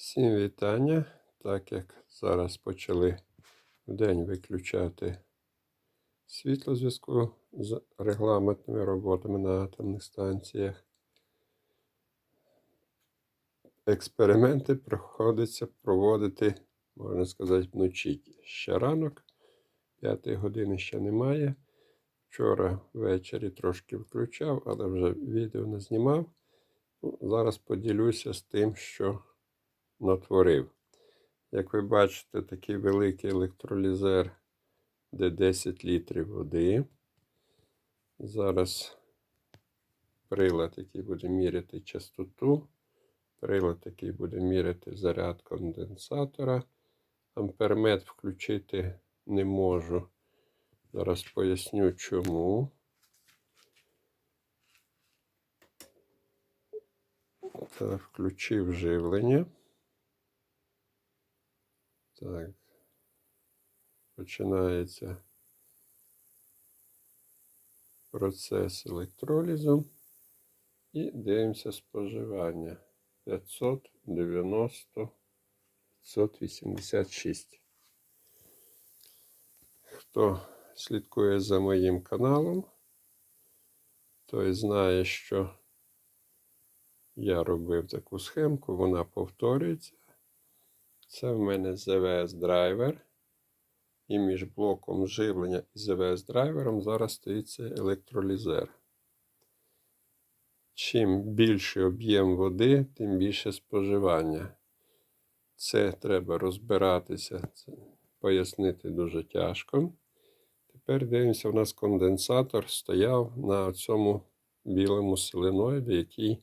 Всім вітання. Так як зараз почали вдень виключати світло в зв'язку з регламентними роботами на атомних станціях. Експерименти приходиться проводити, можна сказати, вночі. Ще ранок, 5 години ще немає. Вчора ввечері трошки включав, але вже відео не знімав. Ну, зараз поділюся з тим, що натворив. Як ви бачите, такий великий електролізер, де 10 літрів води. Зараз прилад, який буде міряти частоту. Прилад, який буде міряти заряд конденсатора. Ампермет включити не можу. Зараз поясню чому. Так, включив живлення. Так. Починається процес електролізу. І дивимося споживання. 590 586. Хто слідкує за моїм каналом, той знає, що я робив таку схемку, вона повторюється. Це в мене ZVS драйвер. І між блоком живлення і ZVS драйвером зараз стоїть цей електролізер. Чим більший об'єм води, тим більше споживання. Це треба розбиратися, це пояснити дуже тяжко. Тепер дивимося, у нас конденсатор стояв на цьому білому соленоїді, який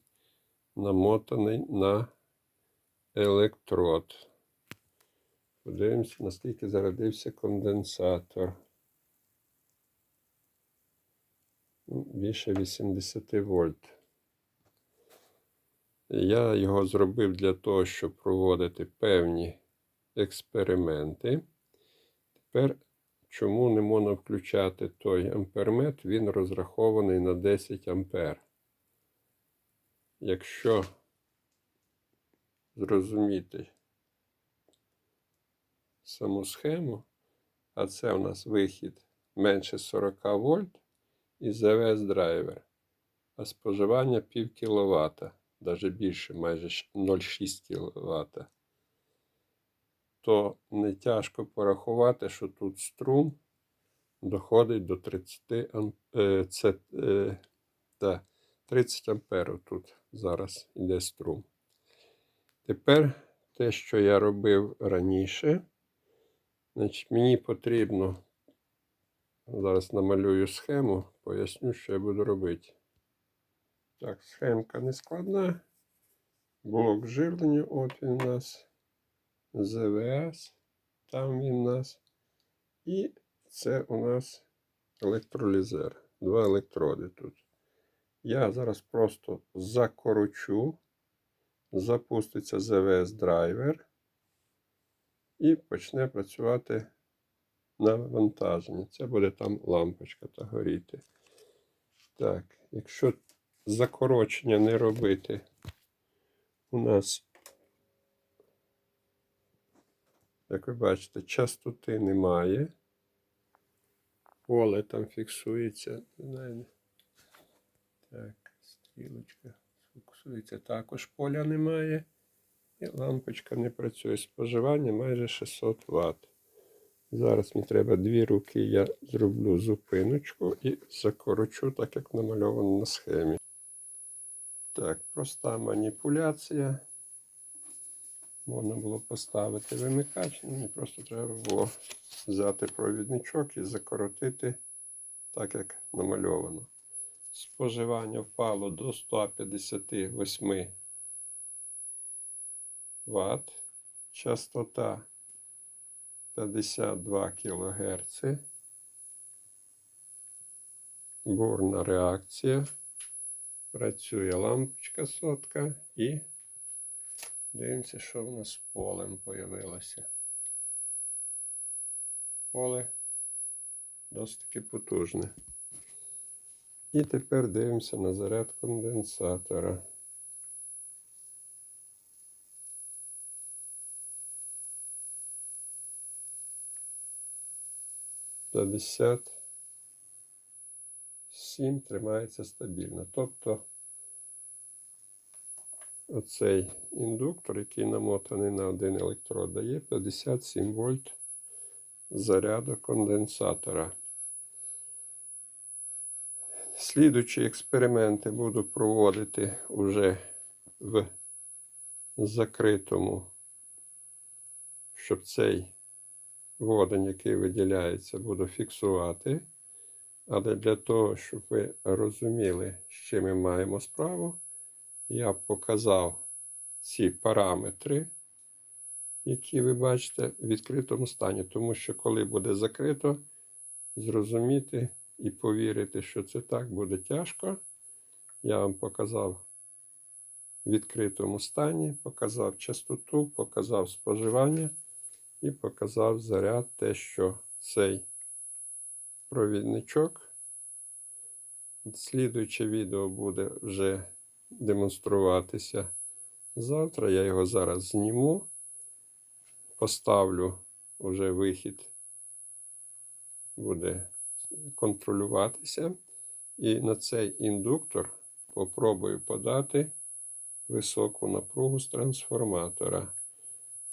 намотаний на електрод. Подивимося, наскільки зарядився конденсатор. Ну, Більше 80 вольт. Я його зробив для того, щоб проводити певні експерименти. Тепер, чому не можна включати той ампермет, він розрахований на 10 ампер. Якщо зрозуміти саму схему, а це у нас вихід менше 40 вольт і ЗВС драйвер, а споживання пів кВт, навіть більше, майже 0,6 кВт, то не тяжко порахувати, що тут струм доходить до 30 ам... е, це, е, да, 30 ампер тут зараз йде струм. Тепер те, що я робив раніше, значить, мені потрібно, зараз намалюю схему, поясню, що я буду робити. Так, схемка не складна. Блок живлення, от він у нас. ЗВС, там він у нас. І це у нас електролізер. Два електроди тут. Я зараз просто закорочу, запуститься ZVS драйвер і почне працювати навантаження. Це буде там лампочка та горіти. Так, якщо закорочення не робити, у нас, як ви бачите, частоти немає. Поле там фіксується. Так, стрілочка фокусується. Також поля немає. І лампочка не працює. Споживання майже 600 Вт. Зараз мені треба дві руки, я зроблю зупиночку і закорочу, так як намальовано на схемі. Так, проста маніпуляція. Можна було поставити вимикач, мені просто треба було взяти провідничок і закоротити так, як намальовано. Споживання впало до 158 Вт. Частота 52 кГц. Бурна реакція. Працює лампочка сотка і дивимося, що в нас полем появилося. Поле досить таки потужне. І тепер дивимося на заряд конденсатора. 57 тримається стабільно. Тобто оцей індуктор, який намотаний на один електрод, дає 57 вольт заряду конденсатора. Слідуючі експерименти буду проводити уже в закритому, щоб цей водень, який виділяється, буду фіксувати. Але для того, щоб ви розуміли, з чим ми маємо справу, я показав ці параметри, які ви бачите в відкритому стані. Тому що, коли буде закрито, зрозуміти і повірити, що це так буде тяжко. Я вам показав в відкритому стані, показав частоту, показав споживання і показав заряд, те, що цей провідничок. Слідуюче відео буде вже демонструватися завтра. Я його зараз зніму, поставлю вже вихід, буде контролюватися. І на цей індуктор попробую подати високу напругу з трансформатора.